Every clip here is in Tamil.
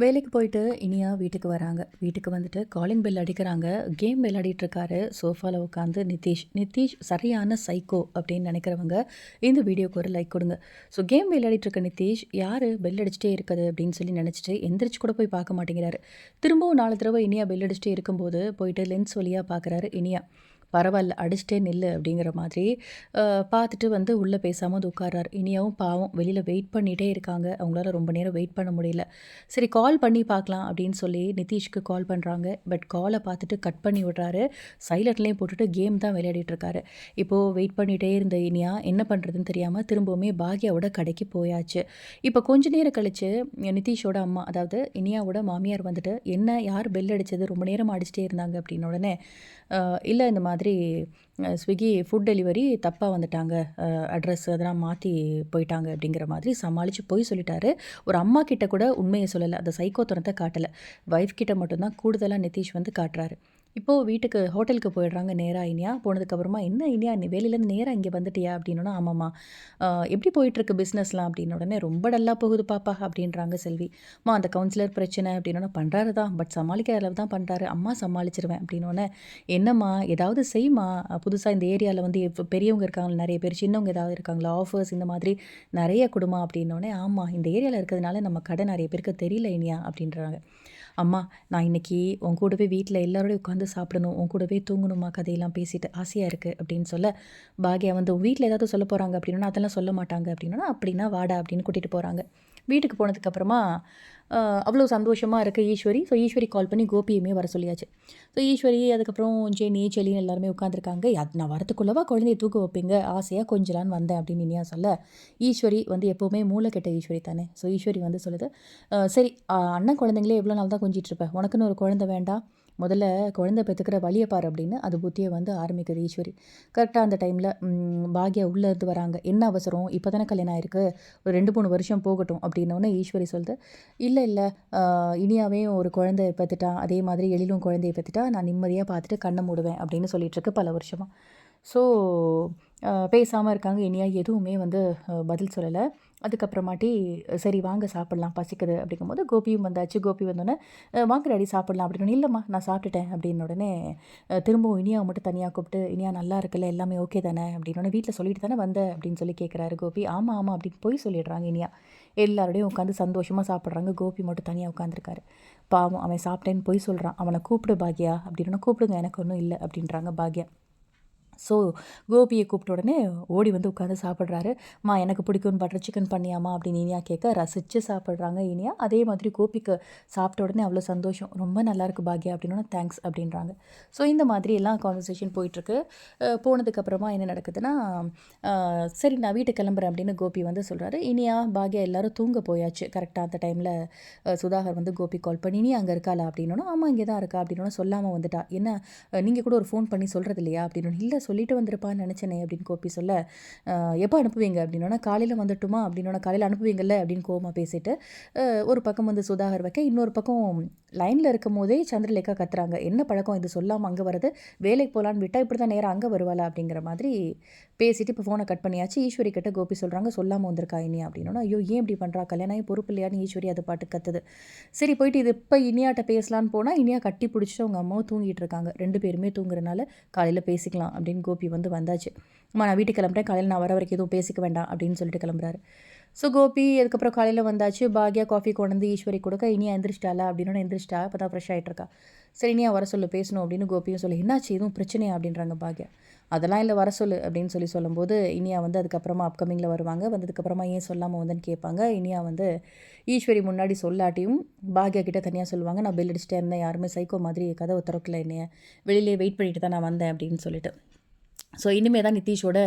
வேலைக்கு போயிட்டு இனியா வீட்டுக்கு வராங்க. வீட்டுக்கு வந்துட்டு காலிங் பெல் அடிக்கிறாங்க. கேம் விளையாடிட்டுருக்காரு சோஃபாவில் உட்காந்து நிதிஷ். நிதிஷ் சரியான சைக்கோ அப்படின்னு நினைக்கிறவங்க இந்த வீடியோக்கு ஒரு லைக் கொடுங்க. ஸோ கேம் விளையாடிட்டுருக்க நிதிஷ் யார் பெல் அடிச்சிட்டே இருக்குது? அப்படின்னு சொல்லி நினச்சிட்டு எந்திரிச்சு கூட போய் பார்க்க மாட்டேங்கிறாரு. திரும்பவும் நாலு தடவை இனியா பெல் அடிச்சிட்டே இருக்கும்போது போயிட்டு லென்ஸ் வழியாக பார்க்குறாரு இனியா. பரவாயில்ல அடிச்சிட்டே நில்லு அப்படிங்கிற மாதிரி பார்த்துட்டு வந்து உள்ளே பேசாமல் வந்து உட்காராரு இனியாவும் பாவம் வெளியில் வெயிட் பண்ணிகிட்டே இருக்காங்க. அவங்களால ரொம்ப நேரம் வெயிட் பண்ண முடியல. சரி கால் பண்ணி பார்க்கலாம் அப்படின்னு சொல்லி நிதிஷ்க்கு கால் பண்ணுறாங்க பட் காலை பார்த்துட்டு கட் பண்ணி விடுறாரு. சைலண்ட்லேயும் போட்டுட்டு கேம் தான் விளையாடிட்டுருக்காரு இப்போது வெயிட் பண்ணிகிட்டே இருந்த இனியா என்ன பண்ணுறதுன்னு தெரியாமல் திரும்பவுமே பாக்யாவோட கடைக்கு போயாச்சு. இப்போ கொஞ்ச நேரம் கழித்து நிதிஷோட அம்மா அதாவது இனியாவோட மாமியார் வந்துட்டு என்ன யார் பெல் அடித்தது ரொம்ப நேரம் அடிச்சிட்டே இருந்தாங்க அப்படின்னு உடனே இல்லை இந்த மாதிரி மாதிரி ஸ்விக்கி ஃபுட் டெலிவரி தப்பாக வந்துட்டாங்க. அட்ரஸ் அதெல்லாம் மாற்றி போயிட்டாங்க அப்படிங்கிற மாதிரி சமாளித்து போய் சொல்லிட்டாரு. ஒரு அம்மா கிட்ட கூட உண்மையை சொல்லலை. அந்த சைக்கோத்தனத்தை காட்டலை. ஒய்ஃப் கிட்ட மட்டும்தான் கூடுதலாக நிதிஷ் வந்து காட்டுறாரு. இப்போது வீட்டுக்கு ஹோட்டலுக்கு போயிடுறாங்க நேராக இனியா. போனதுக்கப்புறமா என்ன இனியா நீ வேலையிலேருந்து நேராக இங்கே வந்துட்டியா? அப்படின்னா ஆமாம்மா. எப்படி போயிட்டுருக்கு பிஸ்னஸ்லாம் அப்படின்னு உடனே ரொம்ப டல்லாக போகுது பாப்பா அப்படின்றாங்க செல்வி. அம்மா அந்த கவுன்சிலர் பிரச்சனை அப்படின்னா பண்ணுறாரு தான். பட் சமாளிக்கிற அளவு தான் பண்ணுறாரு அம்மா சமாளிச்சிருவேன் அப்படின்னோடனே என்னம்மா ஏதாவது செய்யுமா புதுசாக இந்த ஏரியாவில் வந்து பெரியவங்க இருக்காங்களா நிறைய பேர் சின்னவங்க ஏதாவது இருக்காங்களா? ஆஃபர்ஸ் இந்த மாதிரி நிறைய கொடுமா அப்படின்னோடனே ஆமாம் இந்த ஏரியாவில் இருக்கிறதுனால நம்ம கடை நிறைய பேருக்கு தெரியல இனியா அப்படின்றாங்க. அம்மா நான் இன்றைக்கி உன் கூடவே வீட்டில் எல்லாரோடய உட்காந்து சாப்பிடணும் உன் கூடவே தூங்கணுமா கதையெல்லாம் பேசிட்டு ஆசையாக இருக்குது அப்படின்னு சொல்ல பாக்யா வந்து வீட்டில் ஏதாவது சொல்ல போகிறாங்க அப்படின்னா அதெல்லாம் சொல்ல மாட்டாங்க அப்படின்னா அப்படின்னா வாடா அப்படின்னு கூட்டிகிட்டு போகிறாங்க வீட்டுக்கு போனதுக்கப்புறமா அவ்வளோ சந்தோஷமாக இருக்குது ஈஸ்வரி. ஸோ ஈஸ்வரி கால் பண்ணி கோபியுமே வர சொல்லியாச்சு. ஸோ ஈஸ்வரி அதுக்கப்புறம் ஜெனி செலின்னு எல்லாருமே உட்காந்துருக்காங்க அது நான் வரத்துக்குள்ளவா குழந்தைய தூக்க வைப்பீங்க? ஆசையாக கொஞ்சலான்னு வந்தேன் அப்படின்னு இனியா சொல்ல ஈஸ்வரி வந்து எப்போவுமே மூளை கெட்ட ஈஸ்வரி தானே. ஸோ ஈஸ்வரி வந்து சொல்லுது சரி அண்ணன் குழந்தைங்களே எவ்வளோ நாள் தான் கொஞ்சிட்டு இருப்பேன் உனக்குன்னு ஒரு குழந்தை வேண்டாம். முதல்ல குழந்தை பெற்றுக்கிற வழியை பாரு அப்படின்னு அது புத்தியை வந்து ஆரம்பிக்குது ஈஸ்வரி. கரெக்டாக அந்த டைமில் பாக்யா உள்ளே இருந்து வராங்க. என்ன அவசரம்? இப்போ தானே கல்யாணம் ஆயிருக்கு. ஒரு ரெண்டு மூணு வருஷம் போகட்டும் அப்படின்னோடனே ஈஸ்வரி சொல்லுது. இல்லை இல்லை இனியாவே ஒரு குழந்தை பெற்றுட்டான் அதே மாதிரி எழிலும் குழந்தைய பெற்றுட்டா நான் நிம்மதியாக பார்த்துட்டு கண்ணை மூடுவேன் அப்படின்னு சொல்லிகிட்ருக்கு பல வருஷமாக ஸோ பேசாமல் இருக்காங்க. இனியா எதுவுமே வந்து பதில் சொல்லலை. அதுக்கப்புறமாட்டி சரி வாங்க சாப்பிட்லாம் பசிக்குது அப்படிங்கும்போது கோபியும் வந்தாச்சு. கோபி வந்தோடனே வாங்க ரெடி சாப்பிட்லாம். அப்படின்னு இல்லைம்மா நான் சாப்பிட்டுட்டேன். அப்படின்னு உடனே திரும்பவும் இனியா மட்டும் தனியாக கூப்பிட்டு இனியா நல்லா இருக்குல்ல? எல்லாமே ஓகே தானே? அப்படின்னு வீட்டில் சொல்லிட்டு தானே வந்த? அப்படின்னு சொல்லி கேட்குறாரு கோபி. ஆமாம் ஆமாம் அப்படின்னு போய் சொல்லிடுறாங்க இனியா. எல்லாரோடையும் உட்காந்து சந்தோஷமாக சாப்பிட்றாங்க. கோபி மட்டும் தனியாக உட்காந்துருக்காரு. பாவம் அவன் சாப்பிட்டேன்னு போய் சொல்கிறான் அவனை கூப்பிடு பாக்யா. அப்படின்னு கூப்பிடுங்க எனக்கு ஒன்றும் இல்லை. அப்படின்றாங்க பாக்யா. ஸோ கோபியை கூப்பிட்ட உடனே ஓடி வந்து உட்காந்து சாப்பிட்றாரு. மா எனக்கு பிடிக்கும்னு பட்டர் சிக்கன் பண்ணியாமா அப்படின்னு இனியா கேட்க ரசித்து சாப்பிட்றாங்க இனியா. அதே மாதிரி கோபிக்கு சாப்பிட்ட உடனே அவ்வளோ சந்தோஷம். ரொம்ப நல்லாயிருக்கு பாக்யா அப்படின்னா தேங்க்ஸ் அப்படின்றாங்க. ஸோ இந்த மாதிரி எல்லாம் கான்வர்சேஷன் போயிட்டுருக்கு. போனதுக்கப்புறமா என்ன நடக்குதுன்னா சரி நான் வீட்டுக்கு கிளம்புறேன் அப்படின்னு கோபி வந்து சொல்கிறாரு இனியா பாக்யா எல்லோரும் தூங்க போயாச்சு. கரெக்டாக அந்த டைமில் சுதாகர் வந்து கோபி கால் பண்ணி இனி அங்கே இருக்காளா? அப்படின்னா ஆமாம் இங்கே தான் இருக்கா அப்படின்னு சொல்லாமல் வந்துட்டா. என்ன நீங்கள் கூட ஒரு ஃபோன் பண்ணி சொல்கிறது இல்லையா அப்படின்னு இல்லை சொல்லிட்டு வந்திருப்பான்னு நினச்சேனே அப்படின்னு கோபி சொல்ல எப்போ அனுப்புவீங்க? அப்படின்னா காலையில் வந்துட்டுமா? அப்படின்னா காலையில் அனுப்புவீங்கல்ல? அப்படின்னு கோமா பேசிட்டு ஒரு பக்கம் வந்து சுதாகர் வைக்க இன்னொரு பக்கம் லைனில் இருக்கும் போதே சந்திரலேகா கத்துறாங்க. என்ன பழக்கம் இது? சொல்லாமல் அங்கே வருது வேலைக்கு போகலான்னு விட்டால் இப்படி தான் நேரம் அங்கே வருவாளா? அப்படிங்கிற மாதிரி பேசிட்டு இப்போ ஃபோனை கட் பண்ணியாச்சு. ஈஸ்வரி கிட்ட கோபி சொல்கிறாங்க சொல்லாமல் வந்திருக்கா இனி? அப்படின்னா ஐயோ ஏன் இப்படி பண்ணுறா கல்யாணம் பொறுப்பு இல்லையான்னு ஈஸ்வரி அதை பாட்டு கத்துது. சரி போயிட்டு இது இப்போ இனியாட்ட பேசலான்னு போனால் இனியா கட்டி பிடிச்சிட்டு அவங்க அம்மாவும் தூங்கிட்டு இருக்காங்க. ரெண்டு பேருமே தூங்குறனால காலையில் பேசிக்கலாம் அப்படின்னு கோபி வந்து வந்தாச்சு. அம்மா நான் வீட்டுக்கு கிளம்புறேன். காலையில் நான் வர வரைக்கும் எதுவும் பேசிக்க வேண்டாம் அப்படின்னு சொல்லிட்டு கிளம்புறாரு. ஸோ கோபி அதுக்கப்புறம் காலையில் வந்தாச்சு. பாக்யா காஃபி கொண்டு வந்து ஈஸ்வரி கொடுக்க இனியா எந்திரிச்சிட்டால அப்படின்னு எந்திரிச்சிட்டா. இப்போ தான் ஃப்ரெஷ் ஆகிட்டு இருக்கா. சரி இனியா வர சொல்லு பேசணும் அப்படின்னு கோபியும் சொல்லி என்னாச்சு? எதுவும் பிரச்சனையா? அப்படின்றாங்க பாக்யா. அதெல்லாம் இல்லை வர சொல்லு அப்படின்னு சொல்லி சொல்லும்போது இனியா வந்து அதுக்கப்புறமா அப்கமிங்கில் வருவாங்க. வந்ததுக்கப்புறமா ஏன் சொல்லாமல் வந்துன்னு கேட்பாங்க. இனியா வந்து ஈஸ்வரி முன்னாடி சொல்லாட்டியும் பாக்யா கிட்டே தனியாக சொல்லுவாங்க. நான் பில் அடிச்சிட்டே இருந்தேன். யாருமே சைக்கோ மாதிரி கதவை திறக்கல என்னைய. வெளியிலே வெயிட் பண்ணிட்டு தான் நான் வந்தேன் அப்படின்னு சொல்லிட்டு. ஸோ இனிமேல் தான் நிதிஷோட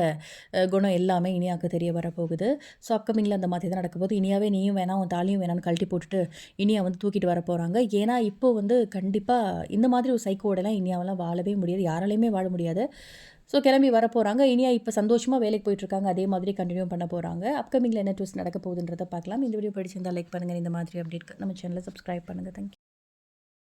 குணம் எல்லாமே இனியாவுக்கு தெரிய வரப்போகுது. ஸோ அப்கமிங்கில் அந்த மாதிரி தான் நடக்க போகுது இனியாவே நீயும் வேணாம் உன் தாலியும் வேணாம்னு கழட்டி போட்டுட்டு இனியா வந்து தூக்கிட்டு வர போகிறாங்க ஏன்னா இப்போ வந்து கண்டிப்பாக இந்த மாதிரி ஒரு சைக்கோடெல்லாம் இனியாவெல்லாம் வாழவே முடியாது. யாராலையுமே வாழ முடியாது. ஸோ கிளம்பி வர போகிறாங்க இனியா இப்போ சந்தோஷமாக வேலைக்கு போயிட்டுருக்காங்க அதே மாதிரி கண்டினியூ பண்ண போகிறாங்க அப்கமிங்கில் என்ன ட்விஸ்ட் நடக்க போகுதுன்றதை பார்க்கலாம். இந்த வீடியோ படிச்சிருந்தால் லைக் பண்ணுங்கள் இந்த மாதிரி அப்டேட் நம்ம சேனலை சப்ஸ்கிரைப் பண்ணுங்கள் தேங்க்யூ